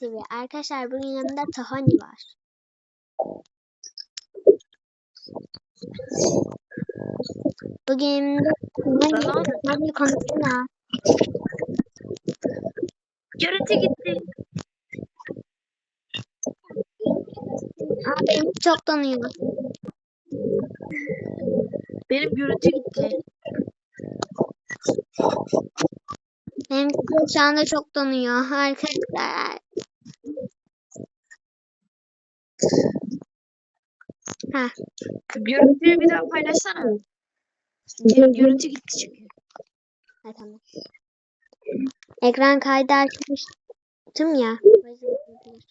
TV. Arkadaşlar bugün yanımda Tahani var. Bugün Tahani konuşsana. Görüntü gitti. Abi çok donuyor. Benim görüntü gitti. Benim şu anda çok donuyor arkadaşlar. Ha, Görüntüyü bir daha paylaşsana. Gö- Görüntü gitti çünkü. ha tamam. Ekran kaydı açmıştım ya. Olabilir.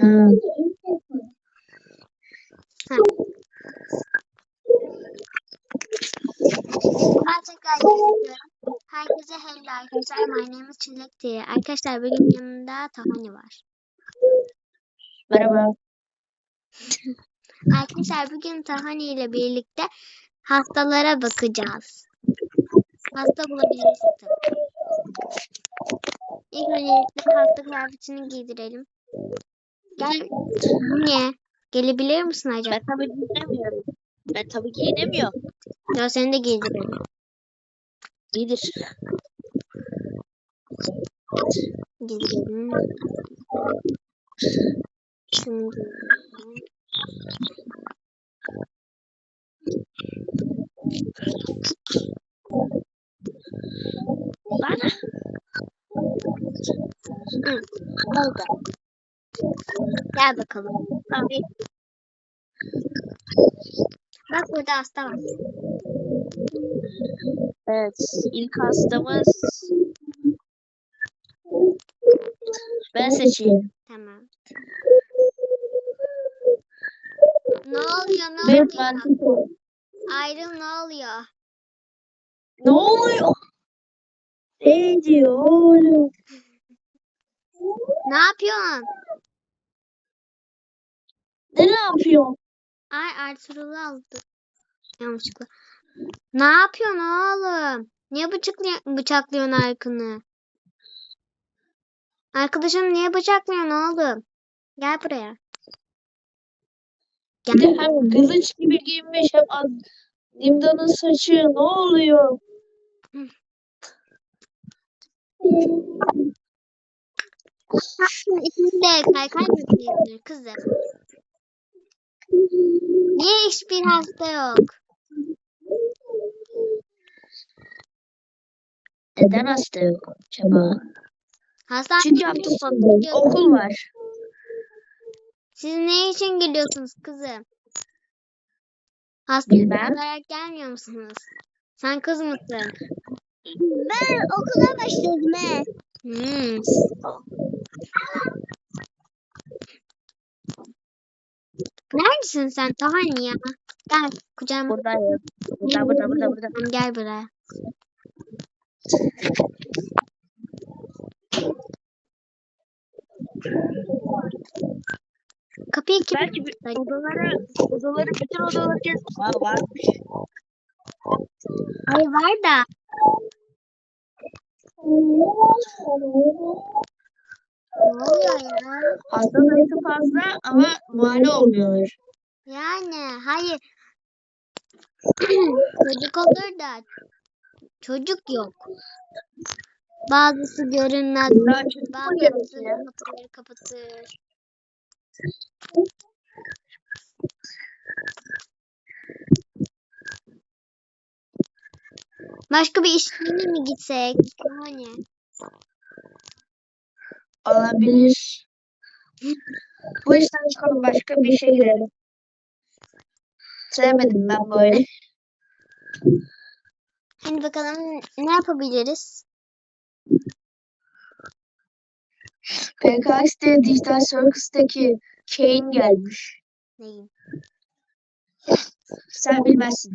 Ha. Ben tekrar. Herkese hello arkadaşlar. My name is Çilek diye. Arkadaşlar bugün yanımda Tahani var. Merhaba. Arkadaşlar bugün Tahani ile birlikte hastalara bakacağız. Hasta bulabiliriz tabii. İlk öncelikle hasta kıyafetini giydirelim. Gel. Niye? Gelebilir misin acaba? Ben tabii giyinemiyorum. Ben tabii giyinemiyorum. Ya seni de giydirelim. İyidir. Giydirelim. Giydirelim. Bana. Hı, oldu. Gel bakalım. Tabii. Bak burada hasta var. Evet. İlk hastamız. Ben seçeyim. Tamam. Ne oluyor? Ne oluyor? Ayrıl ne oluyor? Ne oluyor? Ne diyor oğlum? Ne yapıyorsun? Ne ne yapıyor? Ay Ertuğrul'u aldı. Yanlışlıkla. Ne yapıyorsun oğlum? Niye bıçaklıyor, bıçaklıyorsun Arkın'ı? Arkadaşım niye bıçaklıyorsun oğlum? Gel buraya. De Gel. hem kılıç gibi giyinmiş hem az... Nimda'nın saçı ne oluyor? İçinde kaykay mı kızım? Niye hiçbir hasta yok? Neden hasta yok acaba? Hasta Çünkü hafta sonu okul var. Siz ne için geliyorsunuz kızım? Hasta Bilmem. olarak gelmiyor musunuz? Sen kız mısın? Ben okula başladım he. Hmm. Neredesin sen Tahani ya? Gel kucağıma. Buradayım. Burada burada burada burada. Tamam, Gel buraya. Kapıyı kim? Belki bir odaları, odaları bütün odaları gez. Var varmış. Ay var da. Ne oluyor ya? Hasta sayısı fazla ama muayene olmuyorlar. Yani hayır. Çocuk olur da çocuk yok. Bazısı görünmez, bazısı kapatır. Başka bir işine mi gitsek? Hani? Olabilir. Bu işten çıkalım başka bir işe girelim. Sevmedim ben böyle. Hani bakalım ne yapabiliriz? PKS'de Digital Circus'taki Kane gelmiş. Neyim? Sen bilmezsin.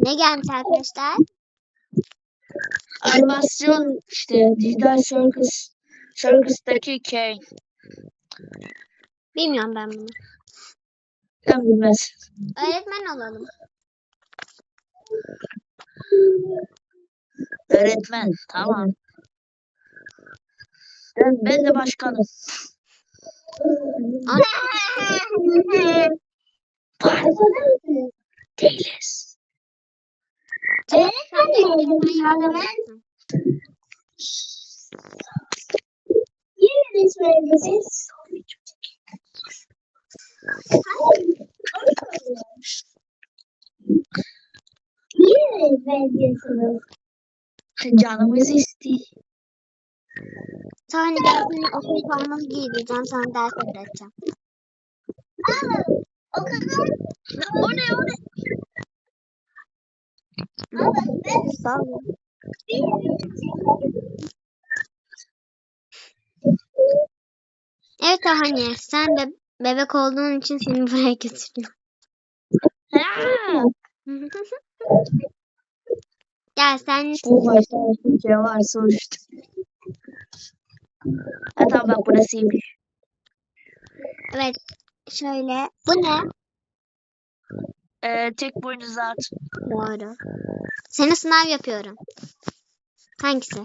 Ne gelmiş arkadaşlar? Animasyon işte Digital Circus Circus'taki Kane. Bilmiyorum ben bunu. Sen bilmezsin. Öğretmen olalım. Öğretmen. Tamam. Ben, de başkanım. Değiliz. Sen de yardım etsin. Canımız istiyor. Sonra ben seni okul formanı giydireceğim. Sana ders öğreteceğim. O kadar. O ne o ne? Sağ ol. Evet hani sen de bebek olduğun için seni buraya. Ha, Gel sen bir şey var sonuçta. Ha tamam bak burasıymış. evet şöyle. Bu ne? Ee, tek boynuz at. Doğru. Seni sınav yapıyorum. Hangisi?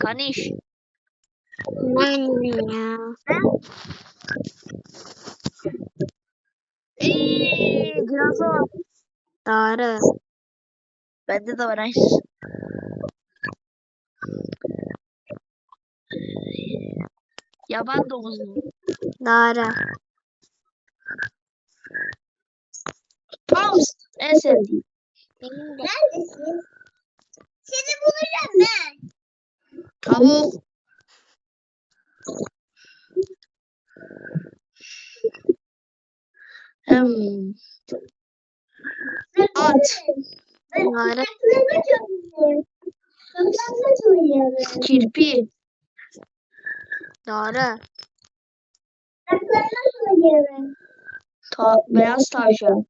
Kaniş. Ne ya? Eee. Doğru. Bende de var ay. Yaban domuzu. Doğru. Mouse. En sevdiğim. Benim de. Neredesin? Seni bulacağım ben. Tavuk. Hmm. At. Oynayalım. Kirpi. Oynayalım. Ta beyaz tavşan.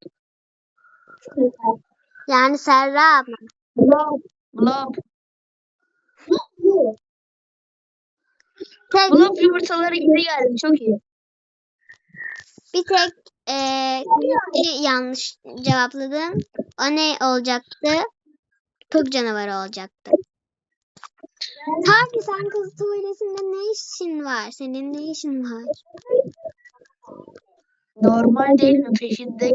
Yani Serra abla. Blob. Blob. Tek, Blob yumurtaları geri geldi. Çok iyi. bir tek bir yanlış cevapladım. O ne olacaktı? Kök canavarı olacaktı. Tabii sen kız tuvaletinde ne işin var? Senin ne işin var? Normal değil mi? Peşinden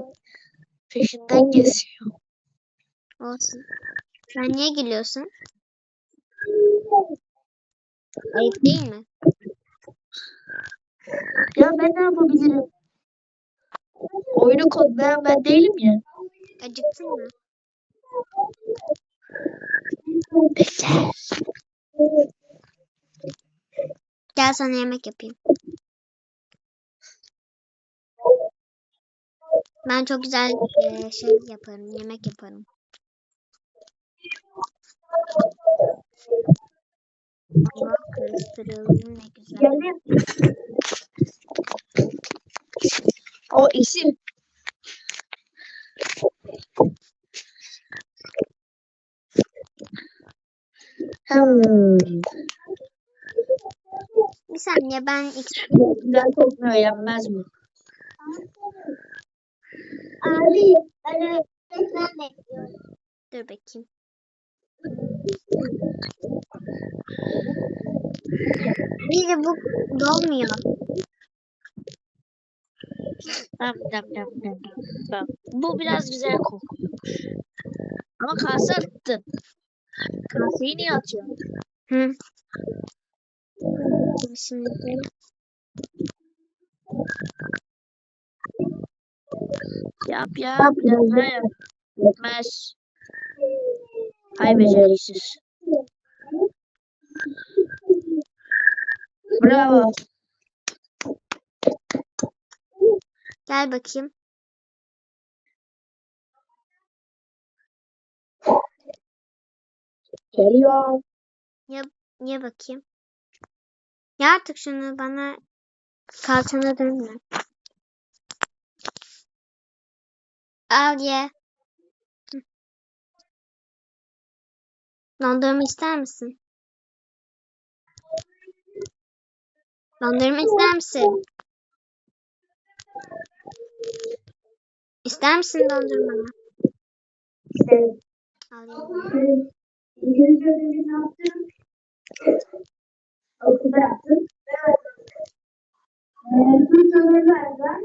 peşinden geziyor. Olsun. Sen niye gülüyorsun? Ayıp değil mi? Ya ben ne yapabilirim? Oyunu kodlayan ben değilim ya. Acıktın mı? Gel sana yemek yapayım. Ben çok güzel eee, şey yaparım, yemek yaparım. Allah karıştırıldı ne güzel. O isim. Hmm. Bir saniye ben ilk Güzel kokmuyor yenmez mi? Abi. Ben bekliyorum. dur bakayım. Bir de bu dolmuyor. Dam, dam, dam, dam, dam. Bu biraz güzel kokuyor. Ama kase attın. Kaseyi niye atıyorsun? Hı. Şimdi Yap yap daha yap. Yetmez. Hay beceriksiz. Bravo. Gel bakayım. Geliyor. Ye bakayım. Ya artık şunu bana kalçana dönme. Al ye. Dondurma ister misin? Dondurma ister misin? İster misin dondurma? Al ye. İngilizce ödevini yaptım. Okulda yaptım. Ee, bu sorulardan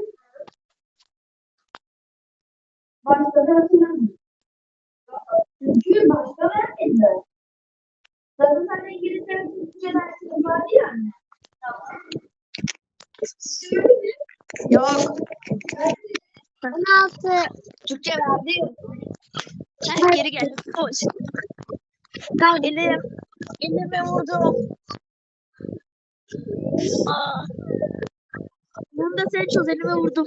başta da hatırlamıyorum. Çünkü başta vermediler. Zaten sen İngilizce ve. Yok. 16. Türkçe verdi. Sen geri gel. Koş. Ben elim. Elime vurdum. Aa. Bunu da sen çöz elime vurdum.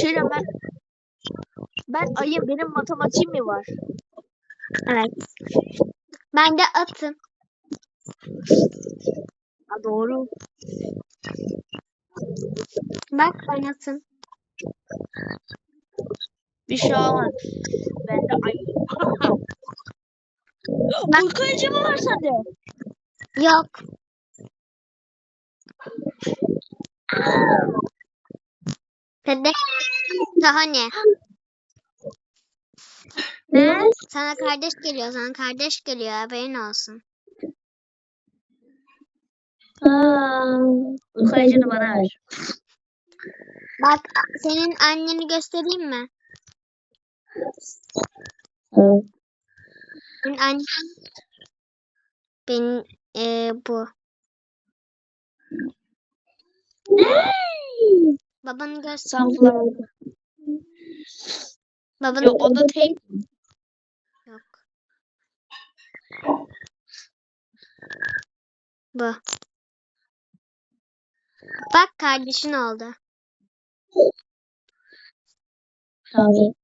Şöyle ben. Ben ayım. Benim matematiğim mi var? Evet. Ben de atım. Ha, doğru. Bak atım. Bir şey olmaz. Ben de ayım. Uyku mı var sende? Yok. Bebek daha ne? Ne? Sana kardeş geliyor, sana kardeş geliyor. Haberin olsun. Uyku ilacını bana ver. Bak senin anneni göstereyim mi? Senin annen benim eee, bu. Babanı göster. Babanı Yok o da tek. Yok. Bu. Bak kardeşin oldu. Tabii.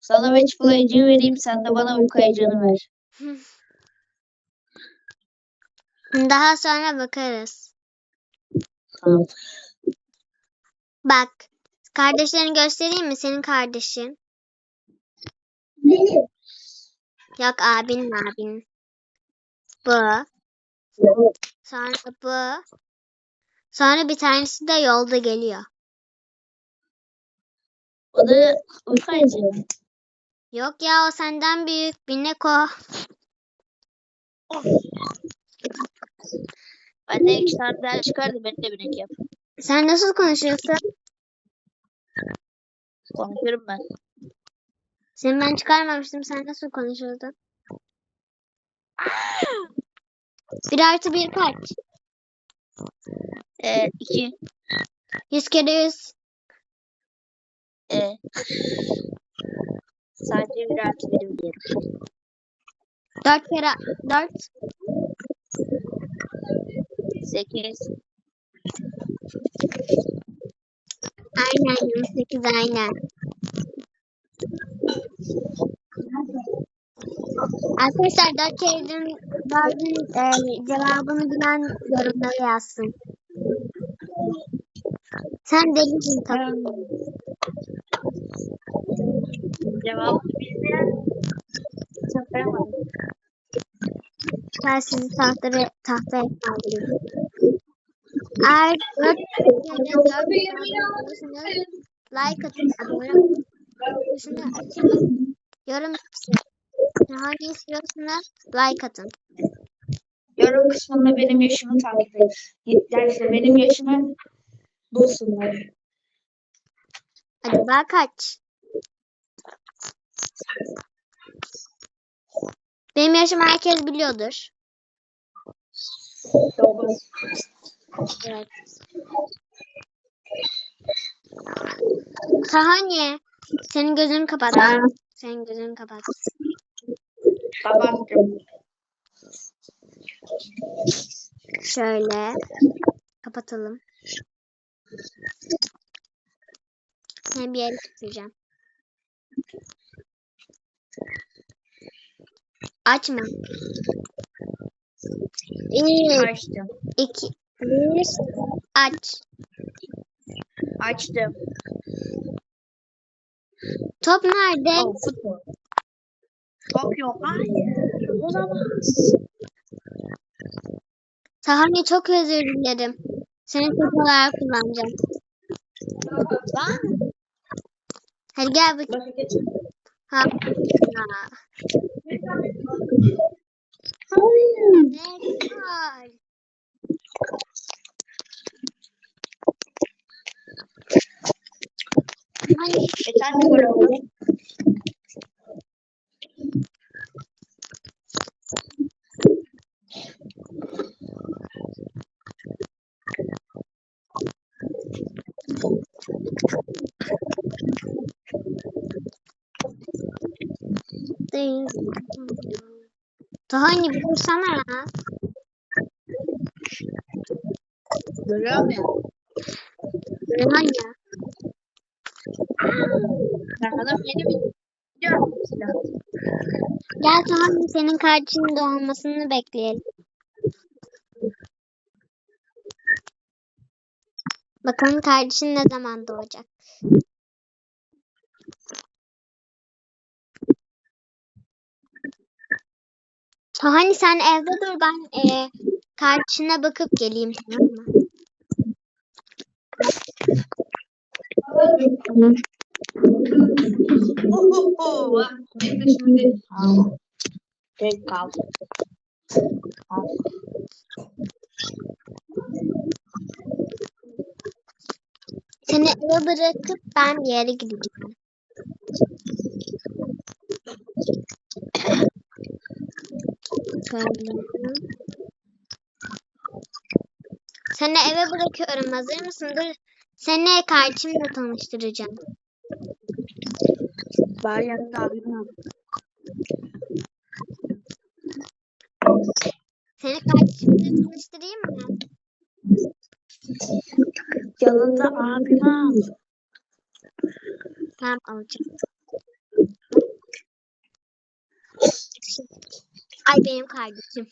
Sana match play'cı vereyim sen de bana uyku ilacını ver. Daha sonra bakarız. Tamam. Bak. Kardeşlerini göstereyim mi? Senin kardeşin. Benim. Yok abinin abinin. Bu. Sonra bu. Sonra bir tanesi de yolda geliyor. O da ilacı. Yok ya o senden büyük. Binek o. Ben de iki tane daha çıkardı beni de binek yap. Sen nasıl konuşuyorsun? Konuşurum ben. Seni ben çıkarmamıştım. Sen nasıl konuşuyordun? Bir artı bir kaç? Ee, iki. Yüz kere yüz. Ee, sadece bir artı biri biliyorum. Dört kere dört. Sekiz. Aynen. Yirmi sekiz aynen. Arkadaşlar dört kerenin dördün e, cevabını bilen yorumlara yazsın. Sen delisin tamam. Cevabını bilmeyen saklayamadım. Ben sizi tahtaya, tahtaya kaldırayım. Eğer dört kere dört videosunu like atın, abone olun. Tuşunu açın. Yorum yapsın. Hangi istiyorsanız like atın. Yorum kısmında benim yaşımı takip et. Derse benim yaşımı bulsunlar. Acaba kaç? Benim yaşımı herkes biliyordur. Evet. Sahane. Senin gözünü kapat. Ben Senin gözünü kapat. kapattım. Şöyle. Kapatalım. Sen bir yere tutacağım. Açma. Bir, Açtım. iki, bir, aç. Açtım. Top nerede? Oh, futbol. Top yok. Hayır. Olamaz. Sahane çok özür dilerim. Seni top olarak kullanacağım. Lan. Hadi gel bakayım. Ha. Metal. Metal mi koyalım? Değil. Daha bir dursana ya. Görüyorum ya. Neden ya? Adam yeni bir video. Gel tamam senin kardeşinin doğmasını bekleyelim. Bakalım kardeşin ne zaman doğacak. Hani sen evde dur ben e, kardeşine bakıp geleyim tamam mı? Seni eve bırakıp ben bir yere gideceğim. Seni eve bırakıyorum. Hazır mısın? Dur. Seni kardeşimle tanıştıracağım. Abim var. Seni kardeşimle tanıştırayım mı? Yanında abim var. Tamam alacağım. Ay benim kardeşim.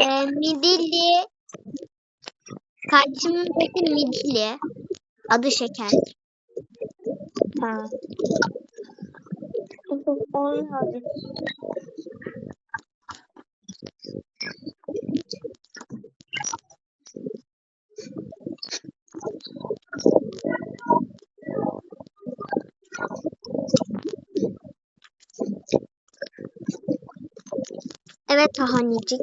Ee, midilli. Kardeşimin peki midilli. Adı Şeker. Ha. Evet Tahanicik.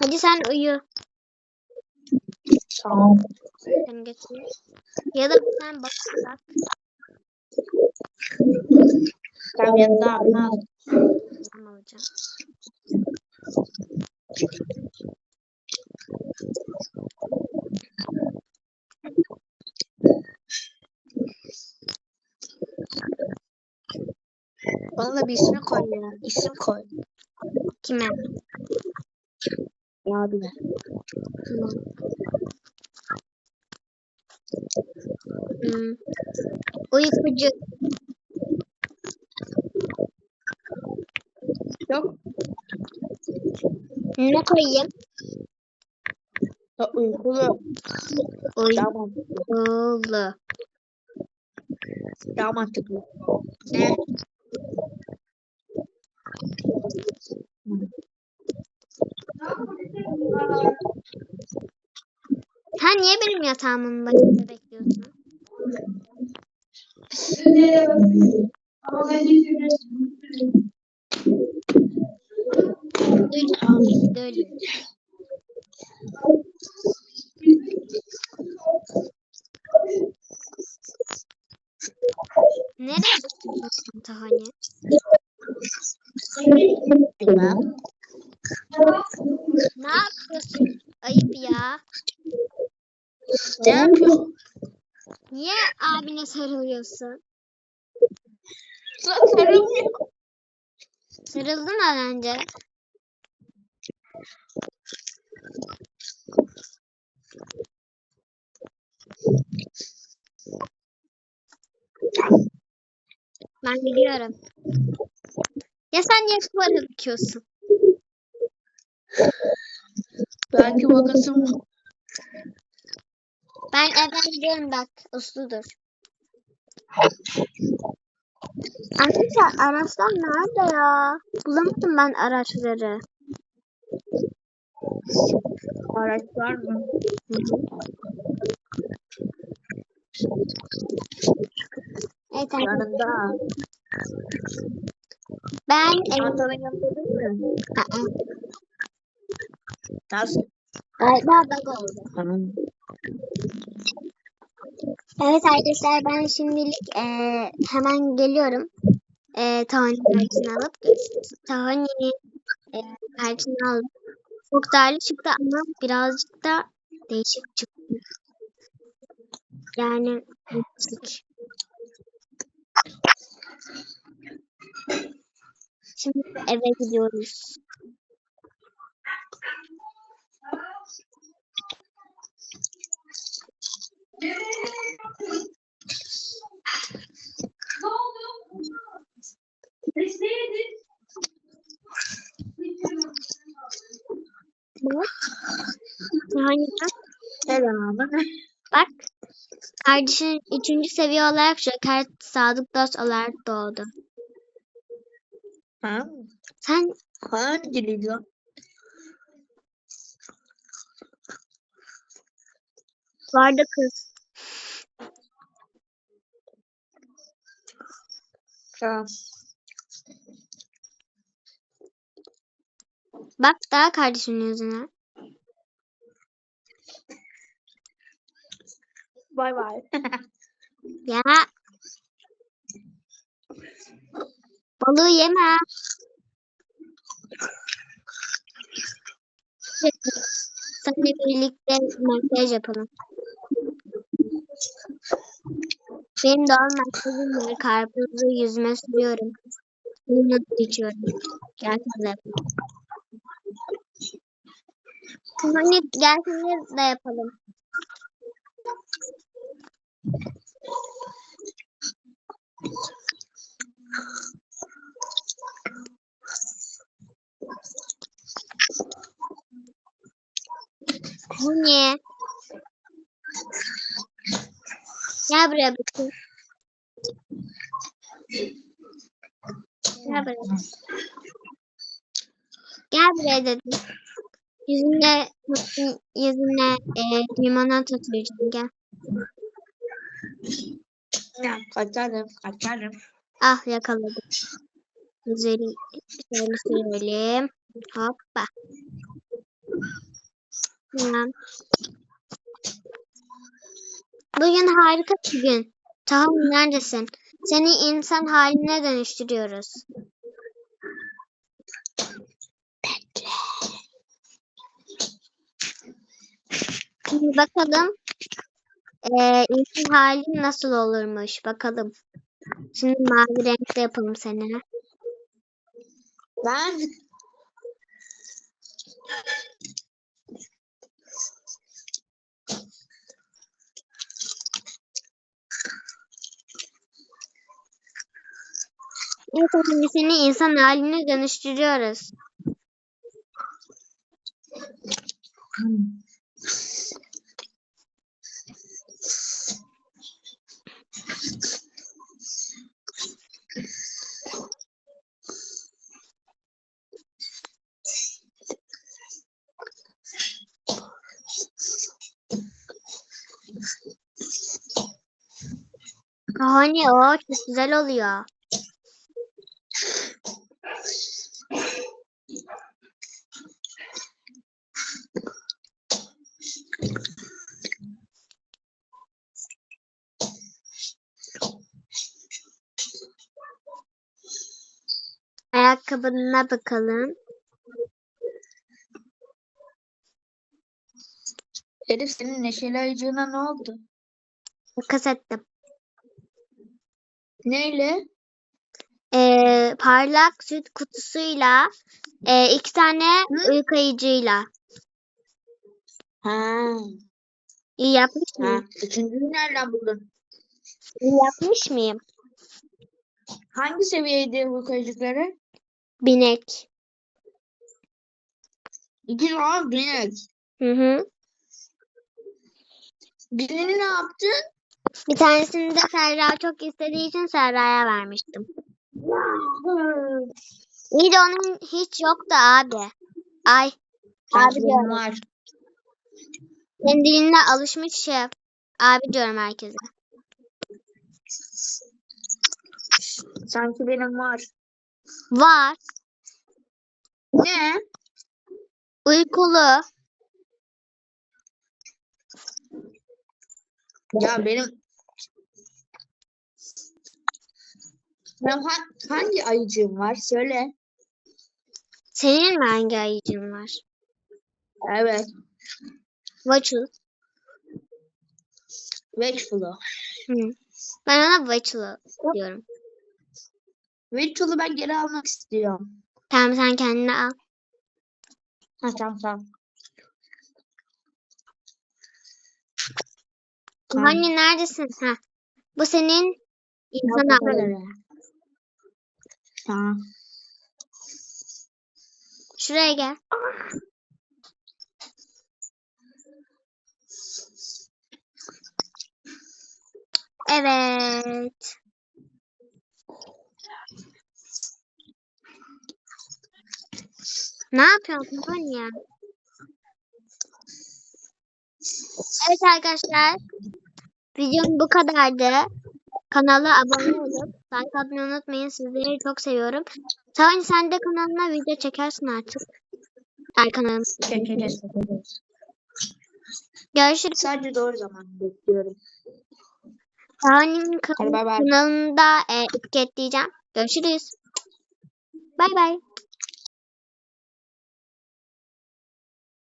Hadi sen uyu. Tamam. Sen götür. Ya da sen bak. bak. Tamam yanında var. Tamam alacağım. Bana da bir isim koy ya. İsim koy. Kime? Abime. Tamam. Hmm. Uykucu. Yok. Ne koyayım? Ya, uykulu. Uykulu. Daha, mantıklı. Evet. Sen niye benim yatağımın başında bekliyorsun? Dur, dur. Bilmem. Ne yapıyorsun? Ayıp ya. Ne yapıyor? Niye abine sarılıyorsun? Sarılmıyor. Sarıldın az önce. Ben biliyorum. Ya sen niye duvara bakıyorsun? Belki vakasım Ben evden gidiyorum bak. Usludur. Arkadaşlar araçlar nerede ya? Bulamadım ben araçları. araç var mı? Evet. Yanında. Ben Çantanın yanında değil mi? Aa, Nasıl? galiba bug oldu. Tamam. Evet arkadaşlar ben şimdilik e, hemen geliyorum. E, Tahani kartını alıp Tahani'nin e, kartını aldım. Çok değerli çıktı ama birazcık da değişik çıktı. Yani değişik. Şimdi eve gidiyoruz. Bak. Tahani bak. Selam. Bak. Kardeşin üçüncü seviye olarak Joker Sadık Dost olarak doğdu. Ha? Sen Hangi geliyor? vardı kız. Tamam. Bak daha kardeşinin yüzüne. Bay bay. Ya. Balığı yeme. Seninle birlikte makyaj yapalım. Benim doğal makyajım var. Karpuzu yüzüme sürüyorum. Suyunu içiyorum. Gel kız yapalım. Hani gel de yapalım. Hani? Gel buraya bakayım. Gel buraya. Gel buraya dedim. Yüzüne, yüzüne e, limonata süreceğim. Gel. Ya, kaçarım, kaçarım. Ah yakaladım. Güzel. Şöyle sürelim. Hoppa. Tamam. Bugün harika bir gün. Tahıl neredesin? Seni insan haline dönüştürüyoruz. Şimdi bakalım. Ee, insan halin nasıl olurmuş? Bakalım. Şimdi mavi renkte yapalım seni. Ben seni insan haline dönüştürüyoruz. Hani o çok güzel oluyor. Ayakkabına bakalım. Elif senin neşeli ayıcığına ne oldu? Makas ettim. Neyle? Ee, parlak süt kutusuyla e, iki tane Hı? uyku ayıcıyla. Ha, İyi yapmış ha. mıyım? Üçüncüyü nereden buldun? İyi yapmış mıyım? Hangi seviyeydi bu kayıcıkları? Binek. İki tane binek. Hı hı. Birini ne yaptın? Bir tanesini de Serra çok istediği için Serra'ya vermiştim. İyi de onun hiç yoktu abi. Ay. Abi diyorum. var. Senin diline alışmış şey. Abi diyorum herkese. Sanki benim var. Var. Ne? Uykulu. Ya benim benim ha- hangi ayıcığım var? Söyle. Senin mi hangi ayıcın var? Evet. Wakeful'u. Hı. Ben ona Vaçul diyorum. Wakeful'u ben geri almak istiyorum. Tamam sen kendine al. Ha tamam tamam. Tamam. Hani neredesin? Ha. Bu senin insan öyle. Tamam. Şuraya gel. Evet. Ne yapıyorsun Konya? Evet arkadaşlar. Videom bu kadardı. Kanala abone olup like atmayı unutmayın. Sizleri çok seviyorum. Tavani sen de kanalına video çekersin artık. Ay kanalım. Çekeceğiz. Görüşürüz. Sadece doğru zaman bekliyorum. Bay. kanalında e, etiketleyeceğim. Görüşürüz. Bay bay.